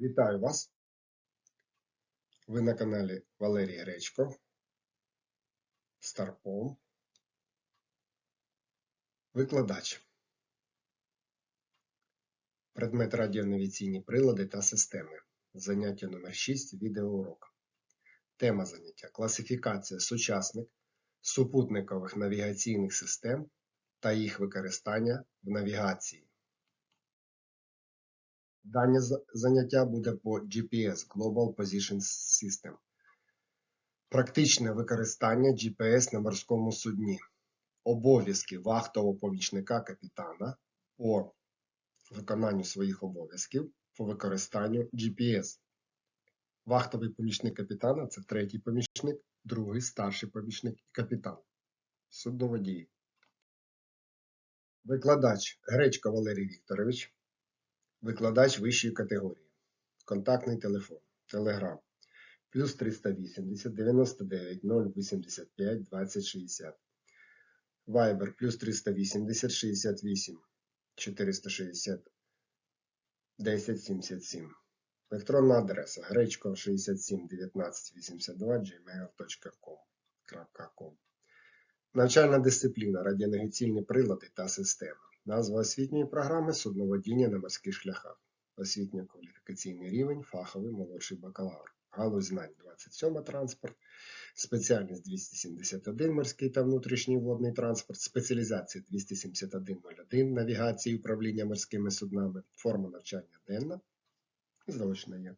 Вітаю вас! Ви на каналі Валерій Гречко, Старпом, викладач. Предмет радіонавіційні прилади та системи. Заняття номер 6 відеоурок. Тема заняття класифікація сучасних супутникових навігаційних систем та їх використання в навігації. Дане заняття буде по GPS Global Position System. Практичне використання GPS на морському судні. Обов'язки вахтового помічника капітана по виконанню своїх обов'язків по використанню GPS. Вахтовий помічник капітана це третій помічник, другий старший помічник і капітан. Судноводії. Викладач Гречко Валерій Вікторович. Викладач вищої категорії. Контактний телефон. Телеграм. Плюс 380 99 085 2060. Вайбер плюс 380 68 460 1077. Електронна адреса гречко 67 19 82 gmail.com. Навчальна дисципліна радіонавіційні прилади та системи. Назва освітньої програми судноводіння на морських шляхах. Освітньо-кваліфікаційний рівень, фаховий молодший бакалавр. Галузь знань 27 транспорт, спеціальність 271 морський та внутрішній водний транспорт, спеціалізація 27101 навігація і управління морськими суднами, форма навчання денна, заочна є.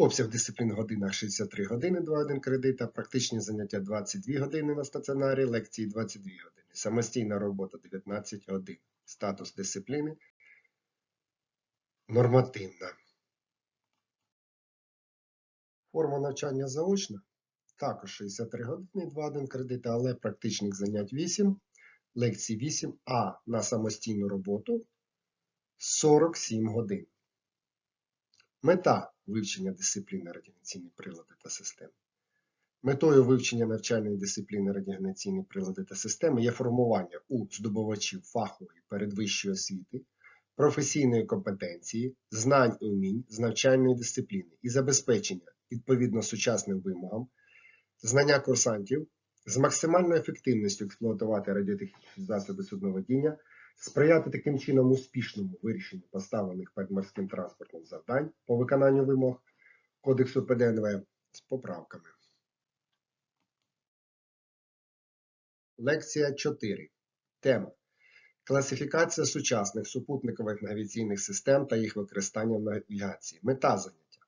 Обсяг дисциплін в годинах 63 години, 2-1 кредита, практичні заняття 22 години на стаціонарі, лекції 22 години, самостійна робота 19 годин, статус дисципліни нормативна. Форма навчання заочна також 63 години, 2-1 кредита, але практичних занять 8, лекцій 8, а на самостійну роботу 47 годин. Мета вивчення дисципліни радіонаційні прилади та системи. Метою вивчення навчальної дисципліни радіонаційні прилади та системи є формування у здобувачів фахової передвищої освіти, професійної компетенції, знань і умінь з навчальної дисципліни і забезпечення відповідно сучасним вимогам, знання курсантів з максимальною ефективністю експлуатувати радіотехнічні засоби судноводіння, сприяти таким чином успішному вирішенню поставлених перед морським транспортом завдань по виконанню вимог Кодексу ПДНВ з поправками. Лекція 4. Тема. Класифікація сучасних супутникових навігаційних систем та їх використання в навігації. Мета заняття.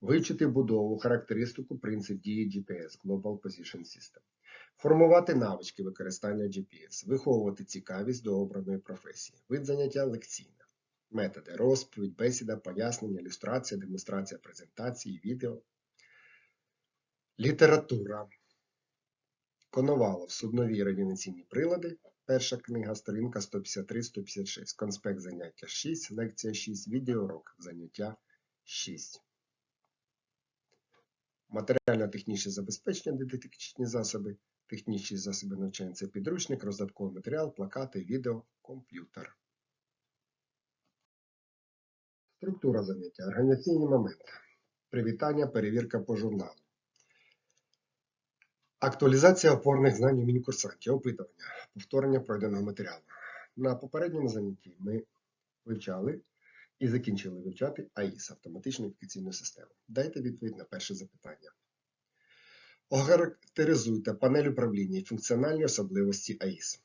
Вивчити будову, характеристику, принцип дії GPS Global Position System. Формувати навички використання GPS, виховувати цікавість до обраної професії. Вид заняття лекційне. Методи розповідь, бесіда, пояснення, ілюстрація, демонстрація презентації, відео. Література. Коновалов. Суднові радіонаційні прилади. Перша книга, сторінка 153-156. Конспект заняття 6, лекція 6, відеоурок заняття 6. Матеріально-технічне забезпечення, дидактичні засоби, технічні засоби навчання це підручник, роздатковий матеріал, плакати, відео, комп'ютер. Структура заняття. Організаційні моменти. Привітання, перевірка по журналу. Актуалізація опорних знань у мінікурсантів, опитування, повторення пройденого матеріалу. На попередньому занятті ми вивчали і закінчили вивчати АІС автоматичну ідентифікаційну систему. Дайте відповідь на перше запитання. Охарактеризуйте панель управління і функціональні особливості АІС.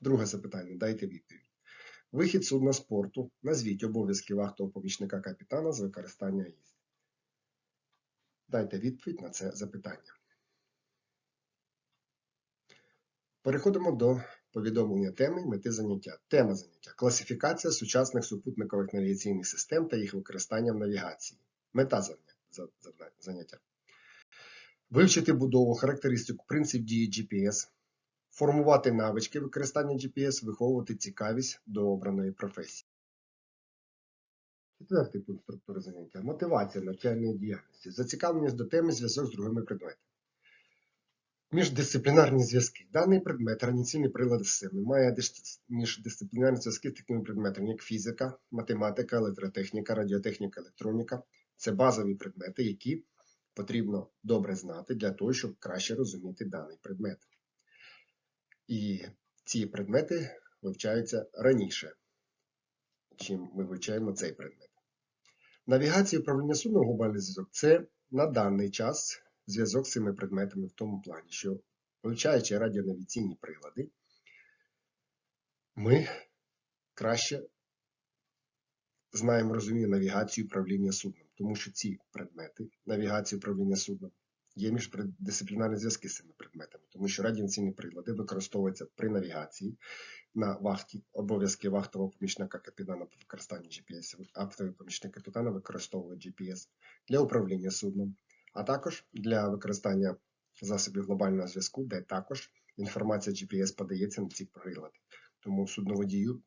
Друге запитання. Дайте відповідь. Вихід судна з порту. Назвіть обов'язки вахтового помічника капітана з використання АІС. Дайте відповідь на це запитання. Переходимо до повідомлення теми і мети заняття. Тема заняття класифікація сучасних супутникових навігаційних систем та їх використання в навігації. Мета заня- за- за- заняття. Вивчити будову, характеристику, принцип дії GPS, формувати навички використання GPS, виховувати цікавість до обраної професії. Четвертий пункт структури заняття. Мотивація навчальної діяльності. Зацікавленість до теми зв'язок з другими предметами. Міждисциплінарні зв'язки. Даний предмет, організаційний прилад системи, має міждисциплінарні зв'язки з такими предметами, як фізика, математика, електротехніка, радіотехніка, електроніка. Це базові предмети, які потрібно добре знати для того, щоб краще розуміти даний предмет. І ці предмети вивчаються раніше, чим ми вивчаємо цей предмет. Навігація і управління судном глобальний зв'язок це на даний час зв'язок з цими предметами в тому плані, що вивчаючи радіонавіційні прилади, ми краще знаємо, розуміємо навігацію і управління судном, тому що ці предмети, навігація і управління судном, є міждисциплінарні зв'язки з цими предметами, тому що радіонавіційні прилади використовуються при навігації на вахті, обов'язки вахтового помічника капітана по використанню GPS, вахтовий помічник капітана використовує GPS для управління судном, а також для використання засобів глобального зв'язку, де також інформація GPS подається на ці прилади. Тому судноводію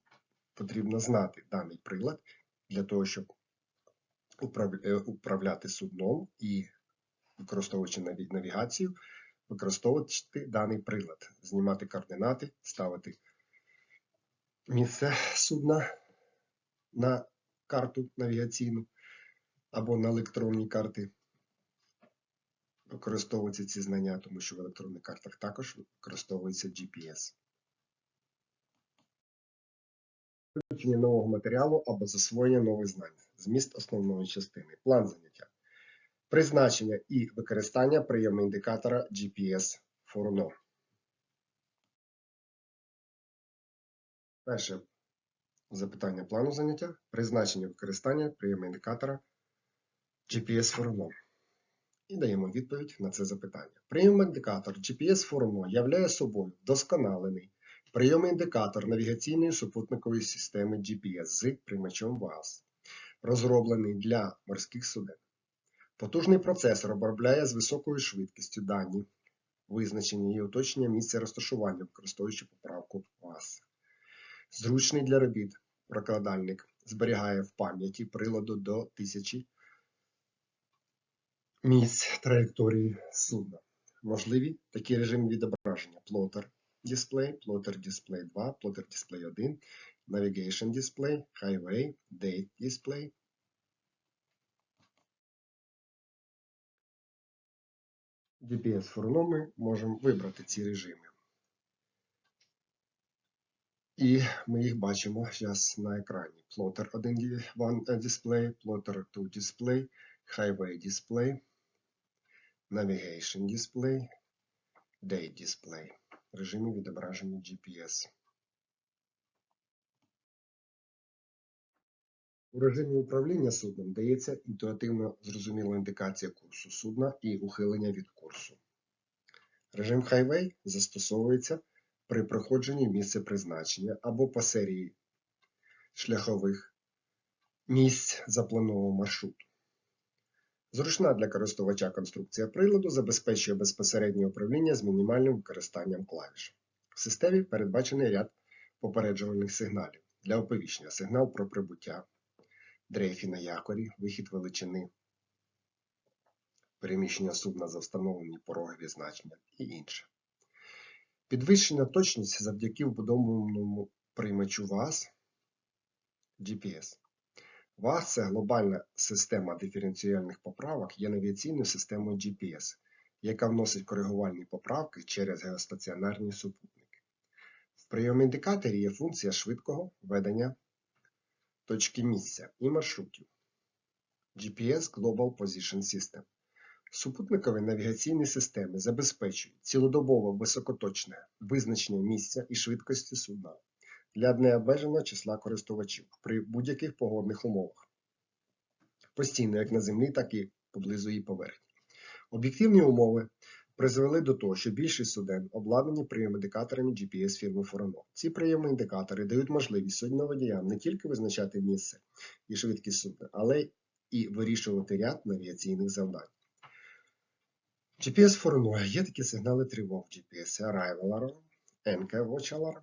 потрібно знати даний прилад для того, щоб управляти судном і використовуючи навігацію, використовувати даний прилад, знімати координати, ставити місце судна на карту навігаційну або на електронні карти. Використовуються ці знання, тому що в електронних картах також використовується GPS. Вивчення нового матеріалу або засвоєння нових знань. Зміст основної частини. План заняття. Призначення і використання прийому індикатора GPS Fourneau. Перше запитання плану заняття. Призначення використання прийому індикатора GPS Fourneau. І даємо відповідь на це запитання. Прийом-індикатор GPS Fourneau являє собою вдосконалений прийом-індикатор навігаційної супутникової системи GPS з приймачом ВАЗ, розроблений для морських суден. Потужний процесор обробляє з високою швидкістю дані, визначення і уточнення місця розташування, використовуючи поправку ВАЗ. Зручний для робіт прокладальник зберігає в пам'яті приладу до 1000 місць траєкторії судна. Можливі такі режими відображення: плотер дисплей, плотер дисплей 2, плотер дисплей 1, navigation display, highway, date display. Фурно ми можемо вибрати ці режими. І ми їх бачимо зараз на екрані. Plotter 1 ді- one, е, display, Plotter 2 display, Highway display, Navigation display, Date display. Режими відображення GPS. У режимі управління судном дається інтуїтивно зрозуміла індикація курсу судна і ухилення від курсу. Режим Highway застосовується при проходженні в місце призначення або по серії шляхових місць запланованого маршруту. Зручна для користувача конструкція приладу забезпечує безпосереднє управління з мінімальним використанням клавіш. В системі передбачений ряд попереджувальних сигналів для оповіщення, сигнал про прибуття, дрейфі на якорі, вихід величини, переміщення судна за встановлені порогові значення і інше. Підвищена точність завдяки вбудованому приймачу ВАЗ GPS. Це глобальна система диференціальних поправок, є навігаційною системою GPS, яка вносить коригувальні поправки через геостаціонарні супутники. В прийом-індикаторі є функція швидкого ведення точки місця і маршрутів. GPS Global Position System. Супутникові навігаційні системи забезпечують цілодобово високоточне визначення місця і швидкості судна для необмеженого числа користувачів при будь-яких погодних умовах, постійно як на землі, так і поблизу її поверхні. Об'єктивні умови призвели до того, що більшість суден обладнані прийом-індикаторами GPS фірми Forono. Ці прийом-індикатори дають можливість судноводіям не тільки визначати місце і швидкість судна, але і вирішувати ряд навігаційних завдань. GPS Forono є такі сигнали тривог GPS Arrival Alarm, NK Watch Alarm,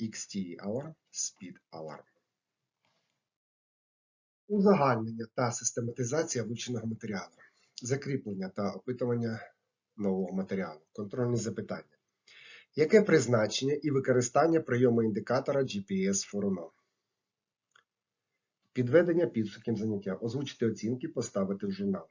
XT Alarm, Speed Alarm. Узагальнення та систематизація вивченого матеріалу, закріплення та опитування нового матеріалу. Контрольні запитання. Яке призначення і використання прийому індикатора GPS Фуруно? Підведення підсумків заняття. Озвучити оцінки, поставити в журнал.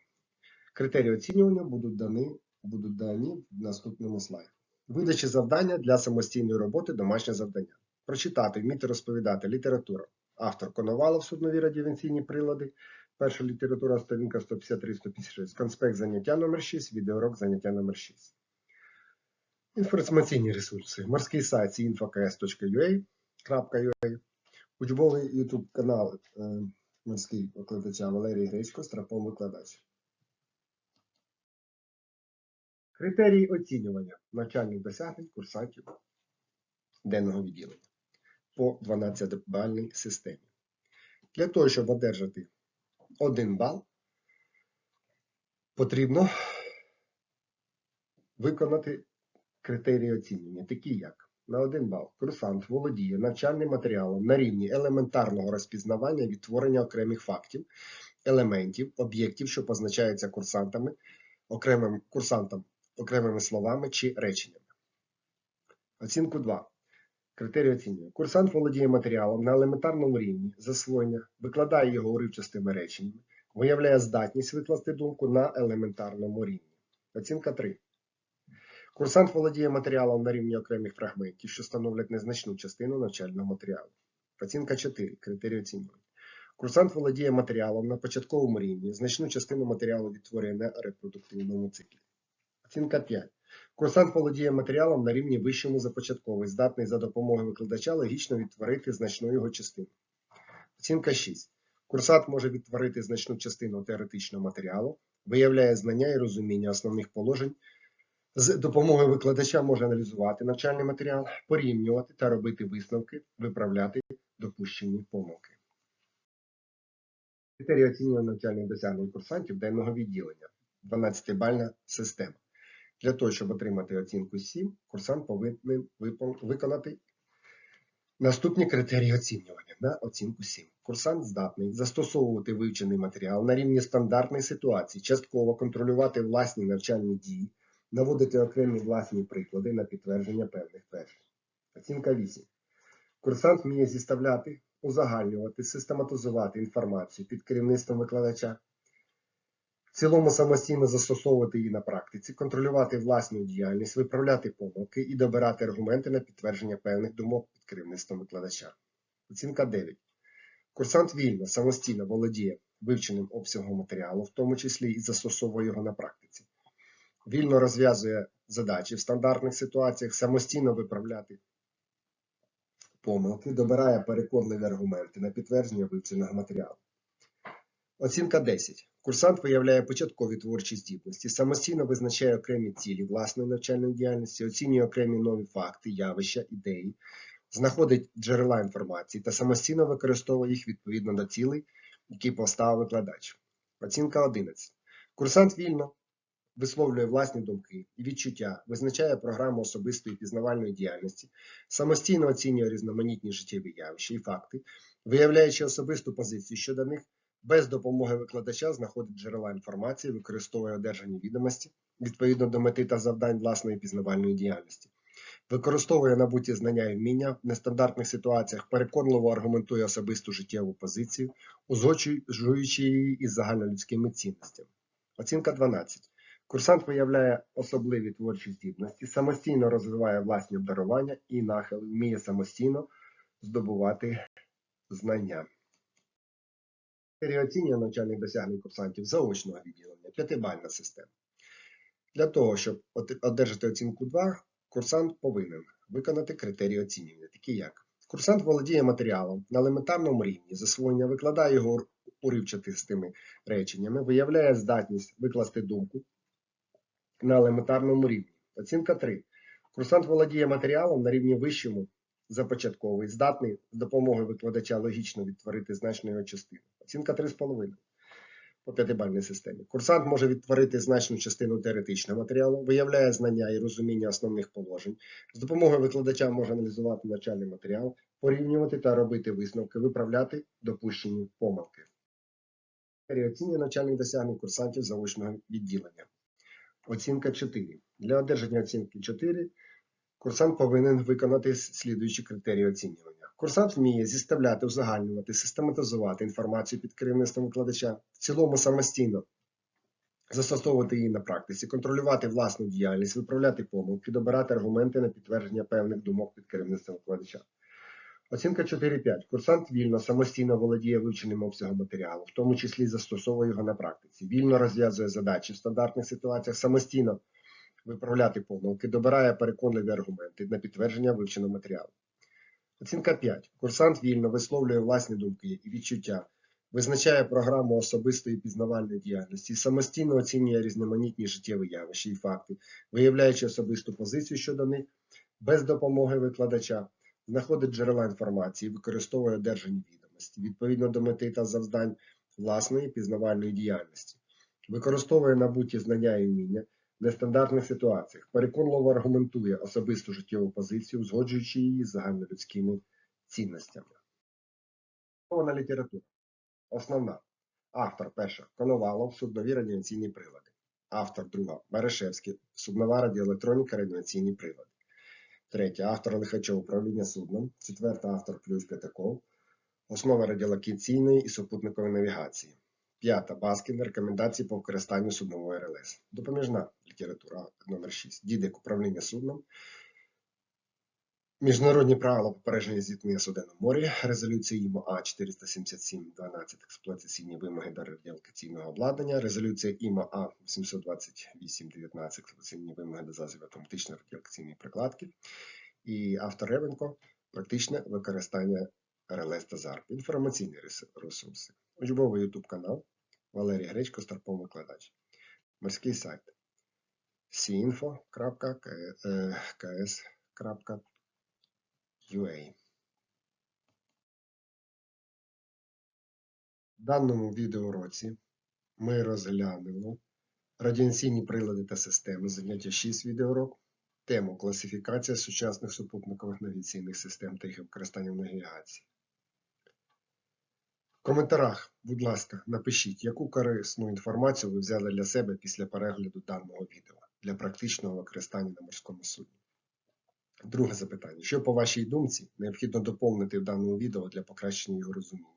Критерії оцінювання будуть дані, будуть дані в наступному слайді. Видачі завдання для самостійної роботи домашнє завдання. Прочитати, вміти розповідати, література. Автор Коновалов, суднові радіоційні прилади. Перша література, сторінка 153-156. Конспект заняття номер 6, відеоурок заняття номер 6. Інформаційні ресурси. Морський сайт infokс.ua, Учбовий YouTube канал е, морський викладача Валерій Гречко, Страпом викладач. Критерії оцінювання навчальних досягнень курсантів денного відділення по 12-бальній системі. Для того, щоб одержати 1 бал, потрібно виконати критерії оцінювання, такі як на 1 бал курсант володіє навчальним матеріалом на рівні елементарного розпізнавання відтворення окремих фактів, елементів, об'єктів, що позначаються курсантами, окремим курсантам окремими словами чи реченнями. Оцінку 2. Критерії оцінює. Курсант володіє матеріалом на елементарному рівні засвоєння, викладає його уривчастими реченнями, виявляє здатність викласти думку на елементарному рівні. Оцінка 3. Курсант володіє матеріалом на рівні окремих фрагментів, що становлять незначну частину навчального матеріалу. Оцінка 4. Критерії оцінювання. Курсант володіє матеріалом на початковому рівні, значну частину матеріалу відтворює на репродуктивному циклі. Оцінка 5. Курсант володіє матеріалом на рівні вищому за початковий, здатний за допомогою викладача логічно відтворити значну його частину. Оцінка 6. Курсант може відтворити значну частину теоретичного матеріалу, виявляє знання і розуміння основних положень. З допомогою викладача може аналізувати навчальний матеріал, порівнювати та робити висновки, виправляти допущені помилки. Критерії оцінювання навчальних досягнень курсантів денного відділення. 12-бальна система. Для того, щоб отримати оцінку 7, курсант повинен виконати наступні критерії оцінювання на оцінку 7. Курсант здатний застосовувати вивчений матеріал на рівні стандартної ситуації, частково контролювати власні навчальні дії, наводити окремі власні приклади на підтвердження певних тверджень. Оцінка 8. Курсант вміє зіставляти, узагальнювати, систематизувати інформацію під керівництвом викладача, в цілому самостійно застосовувати її на практиці, контролювати власну діяльність, виправляти помилки і добирати аргументи на підтвердження певних думок під керівництвом викладача. Оцінка 9. Курсант вільно, самостійно володіє вивченим обсягом матеріалу, в тому числі і застосовує його на практиці. Вільно розв'язує задачі в стандартних ситуаціях, самостійно виправляти помилки, добирає переконливі аргументи на підтвердження вивченого матеріалу. Оцінка 10. Курсант виявляє початкові творчі здібності, самостійно визначає окремі цілі власної навчальної діяльності, оцінює окремі нові факти, явища, ідеї, знаходить джерела інформації та самостійно використовує їх відповідно до цілей, які поставив викладач. Оцінка 11. Курсант вільно висловлює власні думки і відчуття, визначає програму особистої пізнавальної діяльності, самостійно оцінює різноманітні життєві явища і факти, виявляючи особисту позицію щодо них, без допомоги викладача знаходить джерела інформації, використовує одержані відомості відповідно до мети та завдань власної пізнавальної діяльності, використовує набуті знання і вміння в нестандартних ситуаціях, переконливо аргументує особисту життєву позицію, узгоджуючи її із загальнолюдськими цінностями. Оцінка 12. Курсант виявляє особливі творчі здібності, самостійно розвиває власні обдарування і нахил, вміє самостійно здобувати знання. Оцінювання навчальних досягнень курсантів заочного відділення, п'ятибальна система. Для того, щоб одержати оцінку 2, курсант повинен виконати критерії оцінювання, такі як курсант володіє матеріалом на елементарному рівні, засвоєння викладає його уривчатистими реченнями, виявляє здатність викласти думку на елементарному рівні. Оцінка 3. Курсант володіє матеріалом на рівні вищому за початковий, здатний з допомогою викладача логічно відтворити значну його частину. Оцінка 3,5 по п'ятибальній системі. Курсант може відтворити значну частину теоретичного матеріалу, виявляє знання і розуміння основних положень. З допомогою викладача може аналізувати навчальний матеріал, порівнювати та робити висновки, виправляти допущені помилки. Оцінювання навчальних досягнень курсантів заочного відділення. Оцінка 4. Для одержання оцінки 4 курсант повинен виконати слідуючі критерії оцінювання. Курсант вміє зіставляти, узагальнювати, систематизувати інформацію під керівництвом викладача, в цілому самостійно застосовувати її на практиці, контролювати власну діяльність, виправляти помилки, добирати аргументи на підтвердження певних думок під керівництвом викладача. Оцінка 4.5. Курсант вільно, самостійно володіє вивченим обсягом матеріалу, в тому числі застосовує його на практиці, вільно розв'язує задачі в стандартних ситуаціях, самостійно виправляти помилки, добирає переконливі аргументи на підтвердження вивченого матеріалу. Оцінка 5. Курсант вільно висловлює власні думки і відчуття, визначає програму особистої пізнавальної діяльності, самостійно оцінює різноманітні життєві явища і факти, виявляючи особисту позицію щодо них без допомоги викладача, знаходить джерела інформації, використовує одержані відомості відповідно до мети та завдань власної пізнавальної діяльності, використовує набуті знання і вміння нестандартних ситуаціях, переконливо аргументує особисту життєву позицію, узгоджуючи її з загальнолюдськими цінностями. Мовна література. Основна. Автор перша Коновалов, суднові радіаційні прилади. Автор друга Баришевський, суднова радіоелектроніка, радіаційні прилади. Третя автор Лихачов управління судном. Четверта автор Плюс П'ятаков. Основа радіолокаційної і супутникової навігації. П'ята Баскін. Рекомендації по використанню суднової РЛС. Допоміжна література номер 6. Дідик управління судном. Міжнародні правила попередження зіткнення суден морі, резолюція ІМО А 477-12 експлуатаційні вимоги до радіолокаційного обладнання, резолюція ІМО А 828-19 експлуатаційні вимоги до засобів автоматичної радіолокаційної прикладки, і автор Ревенко практичне використання РЛС та ЗАРП. Інформаційні ресурси. Учбовий YouTube канал Валерій Гречко, Старпом викладач. Морський сайт siinfo.ks.ua В даному відеоуроці ми розглянемо радіаційні прилади та системи, заняття 6 відеоурок, тему класифікація сучасних супутникових навігаційних систем та їх використання в навігації. В коментарях, будь ласка, напишіть, яку корисну інформацію ви взяли для себе після перегляду даного відео для практичного використання на морському судні. Друге запитання. Що по вашій думці необхідно доповнити в даному відео для покращення його розуміння?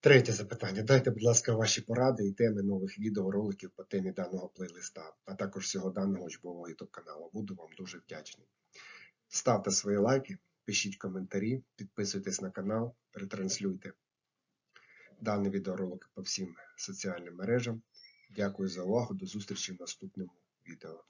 Третє запитання. Дайте, будь ласка, ваші поради і теми нових відеороликів по темі даного плейлиста, а також всього даного учбового YouTube каналу. Буду вам дуже вдячний. Ставте свої лайки, пишіть коментарі, підписуйтесь на канал, ретранслюйте даний відеоролик по всім соціальним мережам. Дякую за увагу. До зустрічі в наступному відео.